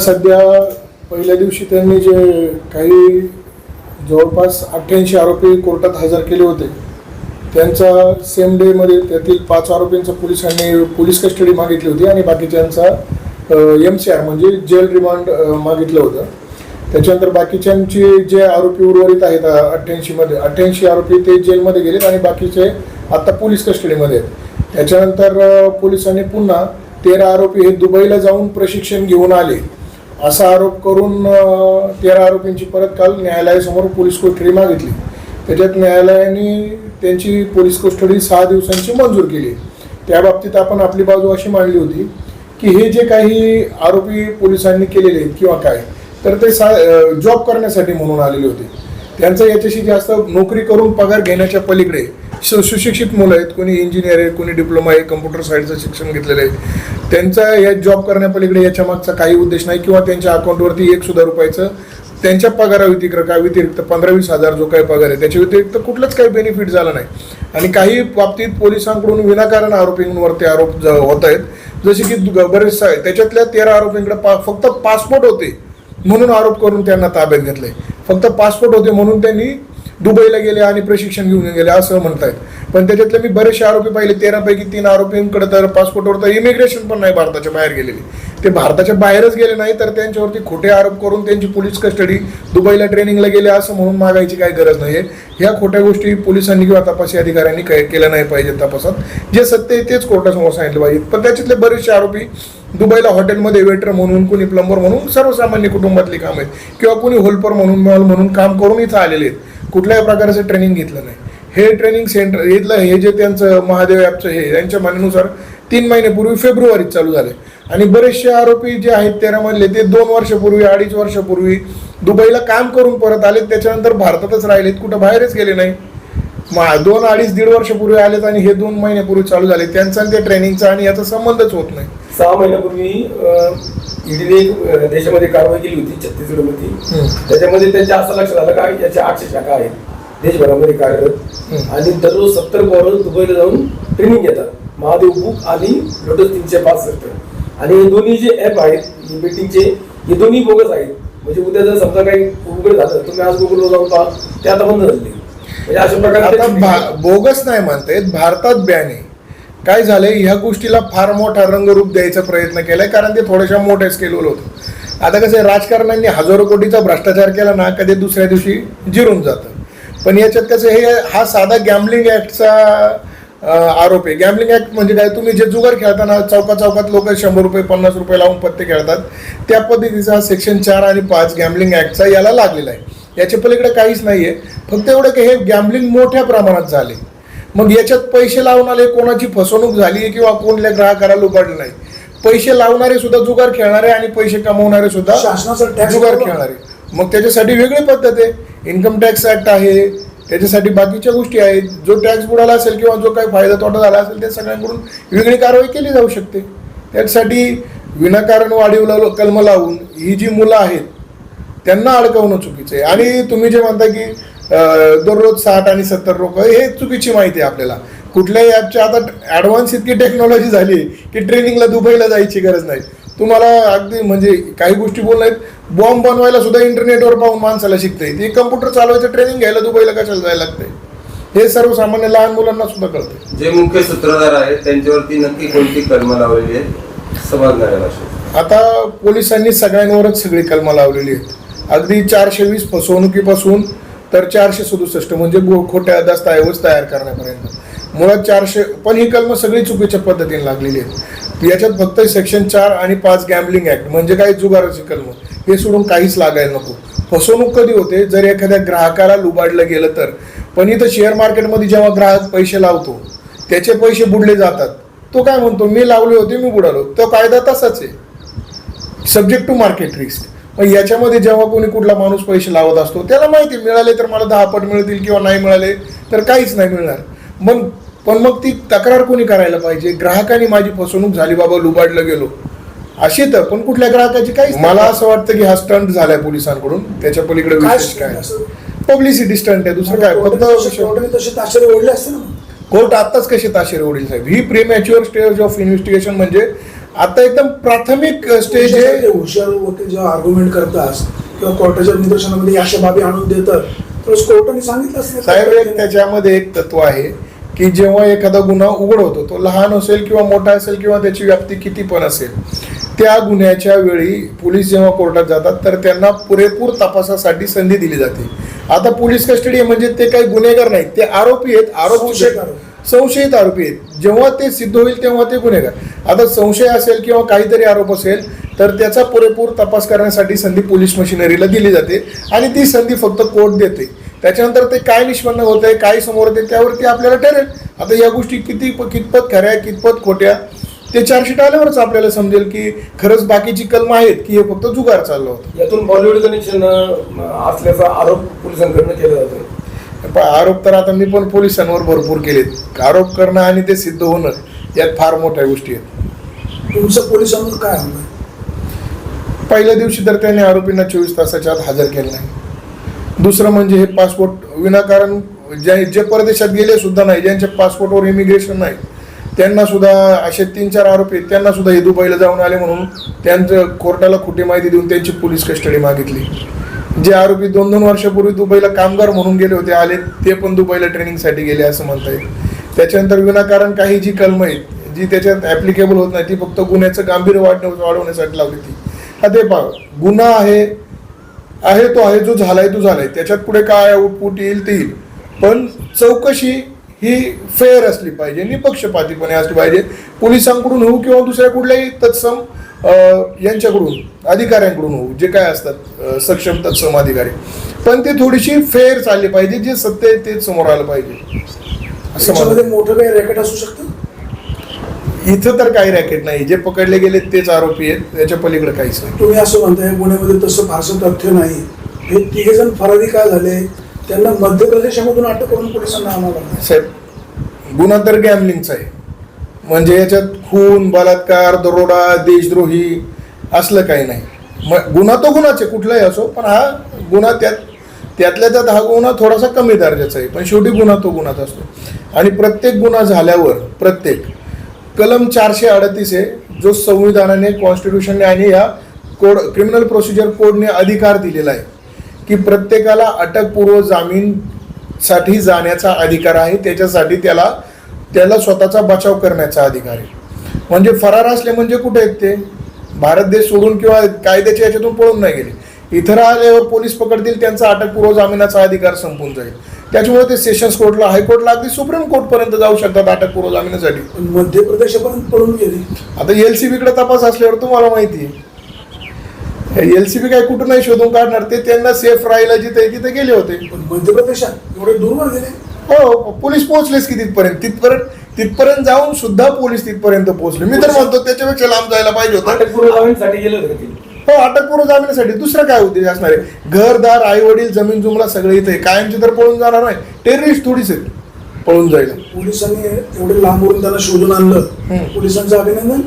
सध्या पहिल्या दिवशी त्यांनी जे काही जवळपास अठ्ठ्याऐंशी आरोपी कोर्टात हजर केले होते त्यांचा सेम डेमध्ये त्यातील पाच आरोपींचा पोलिसांनी पोलीस कस्टडी मागितली होती आणि बाकीच्यांचा एम सी आर म्हणजे जेल रिमांड मागितलं होतं. त्याच्यानंतर बाकीच्यांची जे आरोपी उर्वरित आहेत अठ्ठ्याऐंशीमध्ये अठ्ठ्याऐंशी आरोपी ते जेलमध्ये गेलेत आणि बाकीचे आत्ता पोलीस कस्टडीमध्ये आहेत. त्याच्यानंतर पोलिसांनी पुन्हा तेरा आरोपी हे दुबईला जाऊन प्रशिक्षण घेऊन आले. असा आरोप करून तेरा आरोपींची परत काल न्यायालयासमोर पोलीस कोठडी मागितली. त्याच्यात न्यायालयाने त्यांची पोलीस कोठडी सहा दिवसांची मंजूर केली. त्या बाबतीत आपण आपली बाजू अशी मांडली होती की हे जे काही आरोपी पोलिसांनी केलेले आहेत किंवा काय तर ते सा जॉब करण्यासाठी म्हणून आलेले होते. त्यांचं याच्याशी जास्त नोकरी करून पगार घेण्याच्या पलीकडे सुशिक्षित मुलं आहेत कोणी इंजिनियर आहे कोणी डिप्लोमा आहे कम्प्युटर साईडचं शिक्षण घेतलेलं आहे. त्यांचा या जॉब करण्यापलीकडे याच्या मागचा काही उद्देश नाही. किंवा त्यांच्या अकाउंटवरती एक सुद्धा रुपयाचं त्यांच्या पगारा व्यतिरिक्त व्यतिरिक्त पंधरा वीस हजार जो काही पगार आहे त्याच्या व्यतिरिक्त कुठलंच काही बेनिफिट झाला नाही. आणि काही बाबतीत पोलिसांकडून विनाकारण आरोपींवरती आरोप ज- होत आहेत. जसे की दु- बरेच त्याच्यातल्या तेरा आरोपींकडे पा फक्त पासपोर्ट होते म्हणून आरोप करून त्यांना ताब्यात घेतले फक्त पासपोर्ट होते म्हणून त्यांनी दुबईला गेले आणि प्रशिक्षण घेऊन गेले असं म्हणतायत. पण त्याच्यातले मी बरेचसे आरोपी पाहिले तेरापैकी तीन आरोपींकडे तर पासपोर्टवर तर इमिग्रेशन पण नाही भारताच्या बाहेर गेलेली. ते भारताच्या बाहेरच गेले नाही तर त्यांच्यावरती खोटे आरोप करून त्यांची पोलीस कस्टडी दुबईला ट्रेनिंगला गेले असं म्हणून मागायची काही गरज नाही ह्या खोट्या गोष्टी पोलिसांनी किंवा तपासी अधिकाऱ्यांनी काय केल्या नाही पाहिजे तपासात. जे सत्य आहे तेच कोर्टासमोर सांगितलं पाहिजे पण त्याच्यातले बरेचसे आरोपी दुबईला हॉटेलमध्ये वेटर म्हणून कोणी प्लंबर म्हणून सर्वसामान्य कुटुंबातली काम आहेत. किंवा कोणी होल्पर म्हणून मॉल म्हणून काम करून इथं आलेले आहेत. कुठल्याही प्रकारचं ट्रेनिंग घेतलं नाही. हे ट्रेनिंग सेंटर इथलं हे जे त्यांचं महादेव ॲपचं हे यांच्या म्हणण्यानुसार तीन महिन्यापूर्वी फेब्रुवारीत चालू झाले आणि बरेचसे आरोपी जे आहेत तेरामधले ते दोन वर्षापूर्वी अडीच वर्षापूर्वी दुबईला काम करून परत आले त्याच्यानंतर भारतातच राहिलेत कुठं बाहेरच गेले नाही दोन अडीच दीड वर्षापूर्वी आलेत आणि हे दोन महिन्यापूर्वी चालू झाले. त्यांचा आणि त्या ट्रेनिंगचा आणि याचा संबंधच होत नाही. सहा महिन्यापूर्वी ईडीने एक देशामध्ये कारवाई केली होती छत्तीसगडमध्ये. त्याच्यामध्ये त्यांच्या असं लक्षात आलं का याच्या आठशे शाखा आहेत. देशभरामध्ये कार्यरत. आणि दररोज सत्तर पोरं दुबईला जाऊन ट्रेनिंग घेतात. महादेव बुक आणि लोटस तीनशे पासष्ट आणि हे दोन्ही जे ऍप आहेत ही बेटिंगचे हे दोन्ही बोगस आहेत. म्हणजे उद्या जर समजा काही उघड झालं तुम्ही आज गुगलवर जाऊन पहा ते आता बंद झाले म्हणजे अशा आता प्रकारे बोगस नाही म्हणतायत भारतात बॅन आहे काय झालंय? ह्या गोष्टीला फार मोठा रंगरूप द्यायचा प्रयत्न केलाय कारण ते थोड्याशा मोठ्या स्केलवर होतं. आता कसं आहे राजकारण्यांनी हजारो कोटीचा भ्रष्टाचार केला ना कधी दुसऱ्या दिवशी जिरून जातं. पण याच्यात कसं हे हा साधा गॅमलिंग ऍक्टचा आरोप आहे. गॅमलिंग ऍक्ट म्हणजे काय? तुम्ही जे जुगार खेळताना चौका चौकात लोक शंभर रुपये पन्नास रुपये लावून पत्ते खेळतात. त्या पद्धतीचा सेक्शन चार आणि पाच गॅमलिंग ऍक्टचा याला लागलेला आहे. याच्या पलीकडे काहीच नाहीये. फक्त एवढं की हे गॅमलिंग मोठ्या प्रमाणात झाले. मग याच्यात पैसे लावणारे कोणाची फसवणूक झाली किंवा कोणत्या ग्राहकाला लुबाडलं नाही? पैसे लावणारे सुद्धा जुगार खेळणारे आणि पैसे कमवणारे सुद्धा शासनाचा tax जुगार. खेळणारे. मग त्याच्यासाठी वेगळी पद्धत आहे. इन्कम टॅक्स ऍक्ट आहे. त्याच्यासाठी बाकीच्या गोष्टी आहेत. जो टॅक्स बुडाला असेल किंवा जो काही फायदा तोटा झाला असेल त्या सगळ्यांकडून वेगळी कारवाई केली जाऊ शकते. त्यासाठी विनाकारण वाढीव कलम लावून ही जी मुलं आहेत त्यांना अडकवणं चुकीचं आहे. आणि तुम्ही जे म्हणता की दररोज साठ आणि सत्तर लोक हे चुकीची माहिती आहे आपल्याला. कुठल्याही ॲपच्या आता ॲडव्हान्स इतकी टेक्नॉलॉजी झाली की ट्रेनिंगला दुबईला जायची गरज नाही. तुम्हाला अगदी म्हणजे काही गोष्टी बोलणार बॉम्ब बनवायला सुद्धा इंटरनेटवर पाहून माणसाला शिकता येते कम्प्युटर चालवायचं ट्रेनिंग घ्यायला दुबईला कशाला जायला लागतंय? हे सर्वसामान्य लहान मुलांना सुद्धा कळतं जे मुख्य सूत्रधार आहेत त्यांच्यावरती नक्की कोणती कलमं लावलेली आहेत? समजणाऱ्या भाषेत आता पोलिसांनी सगळ्यांवरच सगळी कलमं लावलेली आहेत. अगदी चारशे वीस फसवणुकीपासून तर चारशे सदुसष्ट म्हणजे खोट्या दस्तऐवज तयार करण्यापर्यंत. मुळात चारशे पण ही कलमं सगळी चुकीच्या पद्धतीने लागलेली आहेत. याच्यात फक्त सेक्शन चार आणि पाच गॅम्बलिंग ऍक्ट म्हणजे काय जुगाराची कलमं हे सोडून काहीच लागायला नको. फसवणूक कधी होते? जर एखाद्या ग्राहकाला लुबाडलं गेलं तर. पण इथं शेअर मार्केटमध्ये जेव्हा ग्राहक पैसे लावतो त्याचे पैसे बुडले जातात. तो काय म्हणतो मी लावले होते मी बुडालो. तो कायदा तसाच आहे. सब्जेक्ट टू मार्केट रिस्क मग याच्यामध्ये जेव्हा कोणी कुठला माणूस पैसे लावत असतो त्याला माहिती मिळाले तर मला दहा पट मिळतील किंवा नाही मिळाले तर काहीच नाही मिळणार. मग पण मग ती तक्रार कोणी करायला पाहिजे? ग्राहकाने माझी फसवणूक झाली बाबा लुबाडलं गेलो. अशी तर पण कुठल्या ग्राहकाची काही मला असं वाटतं की हा स्टंट झालाय पोलिसांकडून. त्याच्या पलीकडे विशेष काय? पब्लिसिटी स्टंट आहे दुसरं काय? फक्त ताशेरे ओढले असते ना. कोर्ट आत्ताच कसे ताशेरे ओढील साहेब? ही प्रीमॅच्युअर स्टेज ऑफ इन्व्हेस्टिगेशन म्हणजे आता एकदम प्राथमिक स्टेज आहे हुशार वकील जेव्हा आर्ग्युमेंट करतात किंवा कोर्टाच्या निदर्शनामध्ये अशा बाबी आणून देतात तर कोर्टाने सांगितलं साहेब एक त्याच्यामध्ये. एक तत्व आहे की जेव्हा एखादा गुन्हा उघड होतो तो लहान असेल किंवा मोठा असेल किंवा त्याची व्याप्ती किती पण असेल त्या गुन्ह्याच्या वेळी पोलीस जेव्हा कोर्टात जातात तर त्यांना पुरेपूर तपासासाठी संधी दिली जाते. आता पोलीस कस्टडी म्हणजे ते काही गुन्हेगार नाहीत ते आरोपी आहेत आरोप संशयित आरोपी. आहेत. जेव्हा ते सिद्ध होईल तेव्हा ते गुन्हेगार. आता संशय असेल किंवा काहीतरी आरोप असेल तर त्याचा पुरेपूर तपास करण्यासाठी संधी पोलीस मशिनरीला दिली जाते आणि ती संधी फक्त कोर्ट देते. त्याच्यानंतर ते काय निष्पन्न होत आहे काय समोर येते त्यावरती आपल्याला ठरेल. आता या गोष्टी किती कितपत खऱ्या कितपत खोट्या ते चार्जशीट आल्यावरच आपल्याला समजेल की खरंच बाकीची कलम आहेत की हे फक्त जुगार चाललं होतं. यातून बॉलिवूड कनेक्शन असल्याचा आरोप पोलिसांकडनं केला जातो आरोप तर आता मी पण पोलिसांवर भरपूर केलेत. आरोप करणं आणि ते सिद्ध होणं यात फार मोठ्या गोष्टी आहेत. तुमचं पोलिसांवर काय हवं पहिल्या दिवशी तर त्याने आरोपींना चोवीस तासाच्या आत हजर केलं नाही. दुसरं म्हणजे हे पासपोर्ट विनाकारण जे जे परदेशात गेले सुद्धा नाही ज्यांच्या पासपोर्टवर इमिग्रेशन नाही त्यांना सुद्धा असे तीन चार आरोपी त्यांना सुद्धा हे दुबईला जाऊन आले म्हणून त्यांचं कोर्टाला खोटी माहिती देऊन त्यांची पोलीस कस्टडी मागितली. जे आरोपी दोन दोन वर्षापूर्वी दुबईला कामगार म्हणून गेले होते आले ते पण दुबईला ट्रेनिंगसाठी गेले असं म्हणता येईल त्याच्यानंतर विनाकारण काही जी कलम आहेत जी त्याच्यात ऍप्लिकेबल होत नाही ती फक्त गुन्ह्याचं गांभीर्य वाढ वाढवण्यासाठी लावली ती. हा ते पहा गुन्हा आहे आहे तो आहे जो झालाय तो झालाय. त्याच्यात पुढे काय आउटपुट येईल ते येईल. पण चौकशी ही फेअर असली पाहिजे निपक्षपातीपणे असली पाहिजे. पोलिसांकडून होऊ किंवा दुसऱ्या कुठल्याही तत्सम यांच्याकडून अधिकाऱ्यांकडून होऊ जे काय असतात सक्षम तत्सम अधिकारी पण ते थोडीशी फेअर चालली पाहिजे जे सत्य आहे तेच समोर आलं पाहिजे. असं मोठं काही रॅकेट असू शकतं? इथं तर काही रॅकेट नाही. जे पकडले गेले तेच आरोपी आहेत त्याच्या पलीकडे काहीच नाही. तुम्ही असं म्हणताय पुण्यामध्ये तसं फारसं तथ्य नाही. हे तिघे जण फरारी काय झाले? त्यांना मध्य प्रदेशामधून अटक करून पोलिसांना आणावं लागलं. साहेब गुन्हा तर गॅमलिंगचा आहे. म्हणजे याच्यात खून बलात्कार दरोडा देशद्रोही असलं काही नाही. मग गुन्हा तो गुन्हाच आहे कुठलाही असो पण हा गुन्हा त्यात त्यातल्या त्यात हा गुन्हा थोडासा कमी दर्जाचा आहे. पण शेवटी गुन्हा तो गुन्हाच असतो. आणि प्रत्येक गुन्हा झाल्यावर प्रत्येक कलम चारशे अडतीस आहे जो संविधानाने कॉन्स्टिट्यूशनने आणि या कोड क्रिमिनल प्रोसिजर कोडने अधिकार दिलेला आहे की प्रत्येकाला अटकपूर्व जामीनसाठी जाण्याचा अधिकार आहे. त्याच्यासाठी त्याला त्याला स्वतःचा बचाव करण्याचा अधिकार आहे. म्हणजे फरार असले म्हणजे कुठे आहेत ते? भारत देश सोडून किंवा कायद्याच्या याच्यातून पळून नाही गेले. इथं आल्यावर पोलीस पकडतील त्यांचा अटकपूर्व जामिनाचा अधिकार संपून जाईल. त्याच्यामुळे ते सेशन्स कोर्टला हायकोर्टला अगदी सुप्रीम कोर्टपर्यंत जाऊ शकतात अटकपूर्व जामिनासाठी पण मध्य प्रदेशापर्यंत पळून गेले. आता एल सी बीकडे तपास असल्यावर तुम्हाला माहिती आहे. एल सी बी काय कुठं नाही शोधून काढणार ते त्यांना सेफ राहायला जिथे तिथे गेले होते. पण मध्य प्रदेशात एवढे दूरवर गेले. हो पोलीस पोहोचलेच की तिथपर्यंत. तिथपर्यंत तिथपर्यंत जाऊन सुद्धा पोलीस तिथपर्यंत पोहोचले. मी तर म्हणतो त्याच्यापेक्षा लांब जायला पाहिजे होतं. अटकपूर्व जामीनसाठी गेले होते का ते? हो अटकपूर्व जामिनासाठी. दुसरं काय उद्देश असणार आहे? घरदार आई वडील जमीन जुमला सगळं इथे. आहे. कायमची तर पळून जाणार नाही. टेररिस्ट थोडीच आहेत. पळून जायला. पोलिसांनी एवढे लांबवरून त्यांना शोधून आणलं. पोलिसांचं अभिनंदन?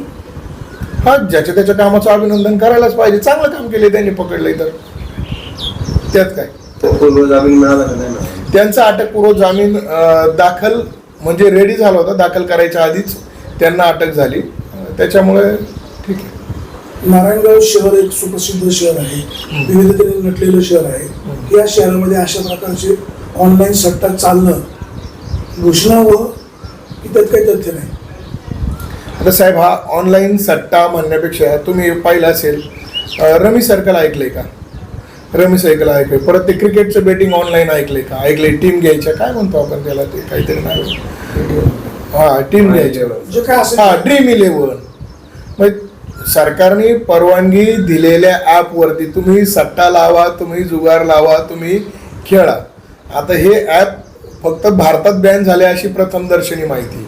हा ज्याच्या त्याच्या कामाचं अभिनंदन करायलाच पाहिजे. चांगलं काम केले त्यांनी पकडलंय तर. त्यात काय? पूर्व जामीन मिळाला का नाही मिळाला? त्यांचा अटकपूर्व जामीन दाखल म्हणजे रेडी झाला होता दाखल करायच्या आधीच त्यांना अटक झाली. त्याच्यामुळे ठीक आहे. नारायणगाव शहर एक सुप्रसिद्ध शहर आहे. विविधतेने नटलेलं शहर आहे. या शहरामध्ये अशा प्रकारचे ऑनलाईन सट्टा चालणं घोषणा व त्यात काही तथ्य नाही? आता साहेब हा ऑनलाईन सट्टा म्हणण्यापेक्षा तुम्ही पाहिलं असेल. रमी सर्कल ऐकलंय का? रमी सायकल ऐकलंय परत ते क्रिकेटचं बेटिंग ऑनलाईन ऐकलंय का? ऐकलंय टीम घ्यायच्या काय म्हणतो आपण त्याला ते? काहीतरी नाही हा टीम घ्यायच्या हा ड्रीम इलेव्हन मग सरकारने परवानगी दिलेल्या ॲपवरती तुम्ही सट्टा लावा तुम्ही जुगार लावा तुम्ही खेळा. आता हे ॲप फक्त भारतात बॅन झाले अशी प्रथम दर्शनी माहिती.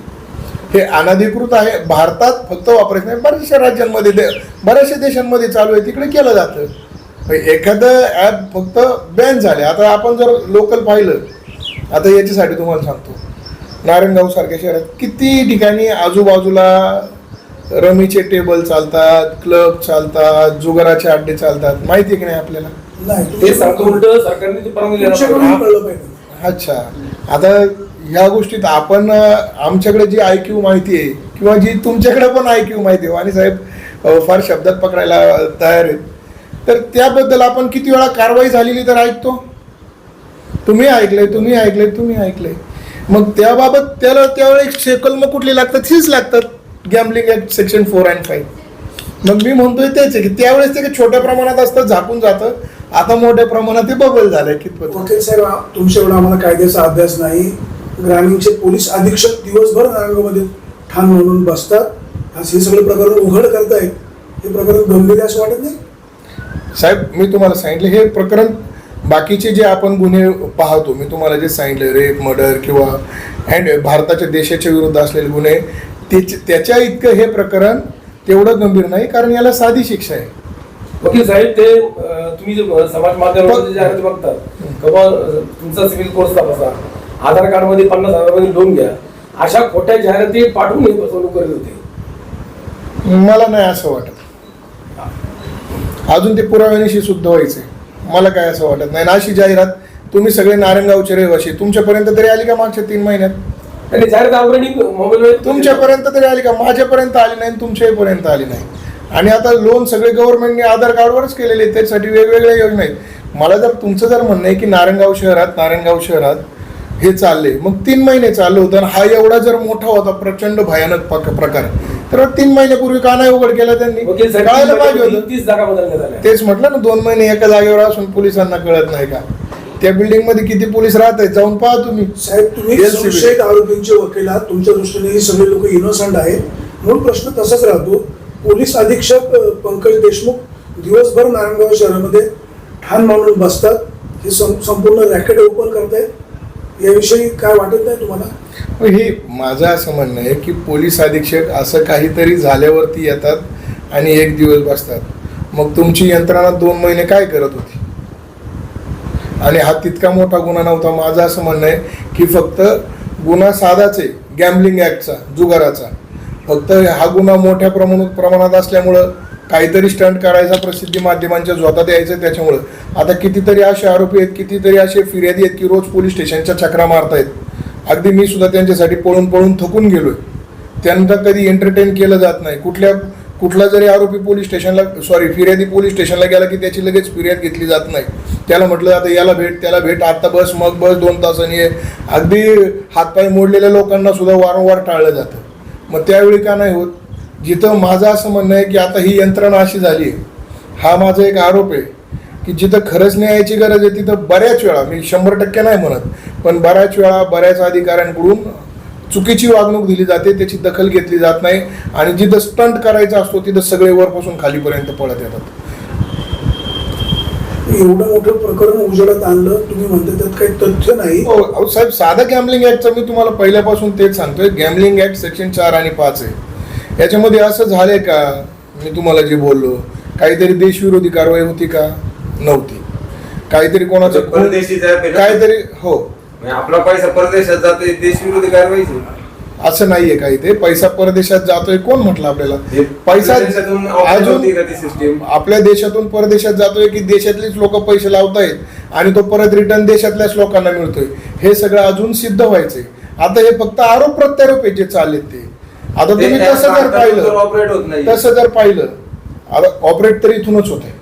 हे अनधिकृत आहे. भारतात फक्त वापरायचं नाही. बऱ्याचशा राज्यांमध्ये दे- बऱ्याचशा देशांमध्ये चालू आहे. तिकडे केलं जातं. एखादं ॲप फक्त बॅन झाले. आता आपण जर लोकल पाहिलं आता याच्यासाठी तुम्हाला सांगतो. नारायणगाव सारख्या शहरात किती ठिकाणी आजूबाजूला रमीचे टेबल चालतात क्लब चालतात जुगाराचे अड्डे चालतात. माहिती आहे की नाही आपल्याला? अच्छा. आता या गोष्टीत आपण आमच्याकडे जी आय क्यू माहिती आहे किंवा जी तुमच्याकडे पण आय क्यू माहिती आहे वाणी साहेब फार शब्दात पकडायला तयार आहेत. तर त्याबद्दल आपण किती वेळा कारवाई झालेली तर ऐकतो? तुम्ही ऐकलंय तुम्ही ऐकलंय तुम्ही ऐकलंय. मग त्याबाबत त्याला त्यावेळी शेकलम कुठली लागतात हीच लागतात. Gambling act section four and five मग मी म्हणतोय तेच आहे की त्यावेळेस ते छोट्या प्रमाणात असतं झाकून जातं. आता मोठ्या प्रमाणात ते बबल झालंय कितपत वकील साहेब तुमच्या एवढा आम्हाला कायद्याचा अभ्यास नाही. ग्रामीणचे पोलीस अधीक्षक दिवसभर नारायणगावमध्ये ठाण म्हणून बसतात. हे सगळे प्रकरण उघड करतायत. हे प्रकरण गंभीर असं वाटत नाही? साहेब मी तुम्हाला सांगितलं हे प्रकरण बाकीचे जे आपण गुन्हे पाहतो मी तुम्हाला जे सांगितलं रेप मर्डर किंवा अँड भारताच्या देशाच्या विरुद्ध असलेले गुन्हे त्याच्या त्याच्या इतकं हे प्रकरण तेवढं गंभीर नाही कारण याला साधी शिक्षा आहे. वकील साहेब ते तुम्ही जे समाज माध्यमावर जे जाहिरात बघतात. किंवा तुमचा सिव्हिल कोर्स तपासा. आधार कार्डमध्ये पन्नास हजारामध्ये लोन घ्या. अशा खोट्या जाहिराती पाठवून हे फसवणूक करत होते. मला नाही असं वाटत. अजून ते पुराव्यानिशी शुद्ध व्हायचे मला काय असं वाटत नाही. आणि अशी जाहिरात तुम्ही सगळे नारायणगावचे रहिवाशी तुमच्यापर्यंत तरी आली का मागच्या तीन महिन्यात? आणि जाहिरात ऑलरेडी मोबाईल तुमच्यापर्यंत तरी आली का? माझ्यापर्यंत आली नाही आणि तुमच्यापर्यंत आली नाही. आणि आता लोन सगळे गव्हर्नमेंटने आधार कार्डवरच केलेले त्यासाठी वेगवेगळ्या योजना आहेत. मला जर तुमचं जर म्हणणं आहे की नारायणगाव शहरात नारायणगाव शहरात हे चालले. मग तीन महिने चालू होतं आणि हा एवढा जर मोठा होता प्रचंड भयानक प्रकार. तर तीन महिन्यापूर्वी का नाही उघड केला त्यांनी. वकील कळायला पाहिजे होतं. तेच म्हटलं ना दोन महिने एका जागेवर असून पोलिसांना कळत नाही का? त्या बिल्डिंगमध्ये किती पोलीस राहत आहेत जाऊन पहा तुम्ही. साहेब तुम्ही. संशयित आरोपींचे वकील आहात. तुमच्या दृष्टीने ही सगळे लोक इनोसंट आहेत. म्हणून प्रश्न तसाच राहतो. पोलीस अधीक्षक पंकज देशमुख दिवसभर नारायणगाव शहरामध्ये ठाण मांडून बसतात. हे संपूर्ण रॅकेट ओपन करतायत. याविषयी काय वाटत नाही तुम्हाला? हे माझं असं म्हणणं आहे की पोलीस अधीक्षक असं काहीतरी झाल्यावरती येतात आणि एक दिवस बसतात. मग तुमची यंत्रणा दोन महिने काय करत होती? आणि हा तितका मोठा गुन्हा नव्हता. माझं असं म्हणणं आहे की फक्त गुन्हा साधाच आहे गॅम्बलिंग ॲक्टचा जुगाराचा. फक्त हा गुन्हा मोठ्या प्रमाणात प्रमाणात असल्यामुळं काहीतरी स्टंट करायचा प्रसिद्धी माध्यमांच्या झोता द्यायचं त्याच्यामुळं. आता कितीतरी असे आरोपी आहेत कितीतरी असे फिर्यादी आहेत की रोज पोलीस स्टेशनच्या चक्रा मारतायत. अगदी मी सुद्धा त्यांच्यासाठी पळून पळून थकून गेलोय. त्यांना कधी एंटरटेन केलं जात नाही. कुठल्या कुठला जरी आरोपी पोलीस स्टेशनला सॉरी फिर्यादी पोलीस स्टेशनला गेला की त्याची लगेच फिर्याद घेतली जात नाही. त्याला म्हटलं जातं याला भेट त्याला भेट आता बस मग बस दोन तासांनी ये. अगदी हातपाय मोडलेल्या लोकांना सुद्धा वारंवार टाळलं जातं. मग त्यावेळी का नाही होत? जिथं माझं असं म्हणणं आहे की आता ही यंत्रणा अशी झाली आहे. हा माझा एक आरोप आहे की जिथं खरंच न्यायाची गरज आहे तिथं बऱ्याच वेळा मी शंभर टक्के नाही म्हणत पण बऱ्याच वेळा बऱ्याच अधिकाऱ्यांकडून चुकीची वागणूक दिली जाते त्याची दखल घेतली जात नाही आणि जिथं स्टंट करायचा असतो तिथं सगळे वरपासून खालीपर्यंत पळत येतात. एवढं मोठं प्रकरण उजेडात आणलं तुम्ही म्हणता त्यात काही तथ्य नाही. हो साहेब साधं गॅमलिंग ऍक्टचं मी तुम्हाला पहिल्यापासून तेच सांगतोय. गॅमलिंग ऍक्ट सेक्शन चार आणि पाच आहे. याच्यामध्ये असं झालंय का? मी तुम्हाला जे बोललो काहीतरी देशविरोधी कारवाई होती का? नव्हती. काहीतरी कोणाचं ना? काहीतरी हो. म्हणजे आपला पैसा परदेशात जातोय देशविरोधी कारवाईची असं नाहीये काही ते. पैसा परदेशात जातोय कोण म्हटलं आपल्याला? पैसा अजून? आपल्या देशातून परदेशात जातोय की देशातलीच लोक पैसे लावतायत आणि तो परत रिटर्न देशातल्याच लोकांना मिळतोय. हे सगळं अजून सिद्ध व्हायचंय. आता हे फक्त आरोप प्रत्यारोप जे चाललेत ते. आता तुम्ही तसं जर पाहिलं होत नाही. तसं जर पाहिलं आता ऑपरेट तर इथूनच होते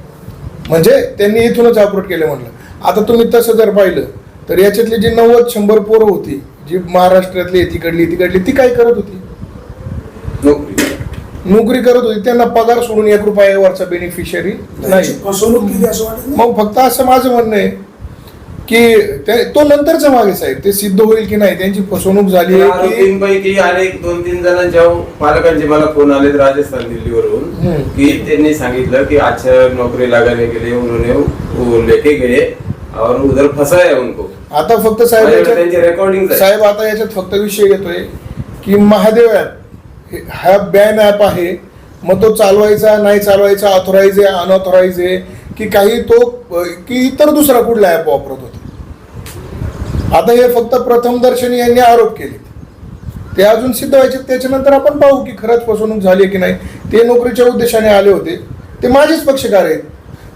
म्हणजे त्यांनी इथूनच ऑपरेट केलं म्हटलं आता तुम्ही तसं जर पाहिलं तर याच्यातली जी नव्वद शंभर पोरं होती जी महाराष्ट्रातली तिकडली तिकडली ती काय करत होती? नोकरी. नोकरी करत होती. त्यांना पगार सोडून एक रुपयावरचा बेनिफिशियरी फसवणूक नाही? मग फक्त असं माझं म्हणणं आहे की ते- तो नंतरचं मागे साहेब ते सिद्ध होईल की नाही त्यांची फसवणूक झाली आरोपींपैकी अनेक दोन तीन जणांच्या पालकांचे मला फोन आले राजस्थान दिल्लीवरून. की त्यांनी सांगितलं की अच्छा नौकरी लगाने के लिए उन्होंने वो लेके गए और उधर फंसाया उनको. आता फक्त साहेब रेकॉर्डिंग साहेब आता याच्यात फक्त विषय येतोय की महादेव ऍप हा बॅन ऍप आहे. मग तो चालवायचा नाही चालवायचा ऑथोराईज आहे अनऑथोराईज आहे की काही तो की इतर दुसरा कुठला ऍप वापरत होता? आता हे फक्त प्रथम दर्शनी यांनी आरोप केले. ते अजून सिद्ध व्हायचे त्याच्यानंतर आपण पाहू की खरंच फसवणूक झाली आहे की नाही. ते नोकरीच्या उद्देशाने आले होते. ते माझेच पक्षकार आहेत.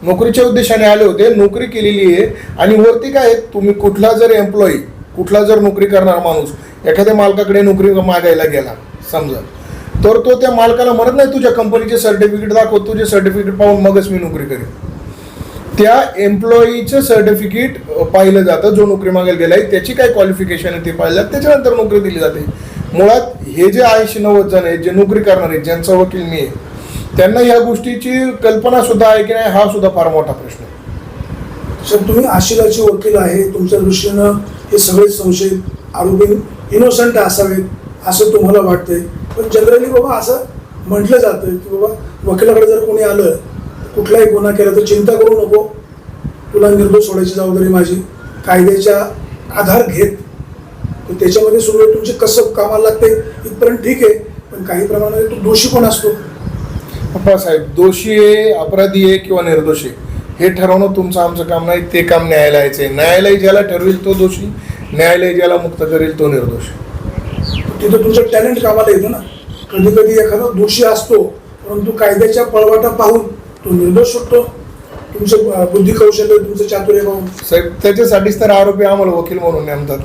नोकरीच्या उद्देशाने आले होते नोकरी केलेली आहे आणि वरती काय तुम्ही कुठला जर एम्प्लॉई कुठला जर नोकरी करणारा माणूस एखाद्या मालकाकडे नोकरी मागायला गेला समजा तर तो त्या मालकाला म्हणत नाही तुझ्या कंपनीचे सर्टिफिकेट दाखव तुझे सर्टिफिकेट पाहून मगच मी नोकरी करेन. त्या एम्प्लॉईचं सर्टिफिकेट पाहिलं जातं जो नोकरी मागायला गेला आहे त्याची काय क्वालिफिकेशन आहे ते पाहिलं जातं त्याच्यानंतर नोकरी दिली जाते. मुळात हे जे ऐंशी नव्वद जण आहेत जे नोकरी करणार आहेत ज्यांचा वकील मी आहे त्यांना ह्या गोष्टीची कल्पना सुद्धा आहे की नाही हा सुद्धा फार मोठा प्रश्न आहे. सर तुम्ही आशिलाचे वकील आहे तुमच्या दृष्टीनं हे सगळे संशयित आरोपी इनोसंट असावेत असं तुम्हाला वाटतंय. पण जनरली बाबा असं म्हटलं जातं की बाबा वकिलाकडे जर कोणी आलं कुठलाही गुन्हा केला तर चिंता करू नको. तुला निर्दोष सोडायची जबाबदारी माझी. कायद्याच्या आधार घेत. तर त्याच्यामध्ये सुरू तुमचे कसं कामाला लागते इथपर्यंत ठीक आहे. पण काही प्रमाणात तो दोषी पण असतो. साहेब दोषी आहे अपराधी आहे किंवा निर्दोषी आहे, हे ठरवणं तुमचं आमचं काम नाही ते काम न्यायालयाचं आहे. न्यायालय ज्याला ठरवेल तो दोषी न्यायालय ज्याला मुक्त करेल तो निर्दोष. तिथं तुमचं टॅलेंट कामाला येतं ना. कधी कधी एखादा दोषी असतो परंतु कायद्याच्या पळवाटा पाहून तो निर्दोष सुटतो तुमचं बुद्धी कौशल्य तुमचं चातुर्य पाहून. साहेब त्याच्यासाठीच तर आरोपी आम्हाला वकील म्हणून नेमतात.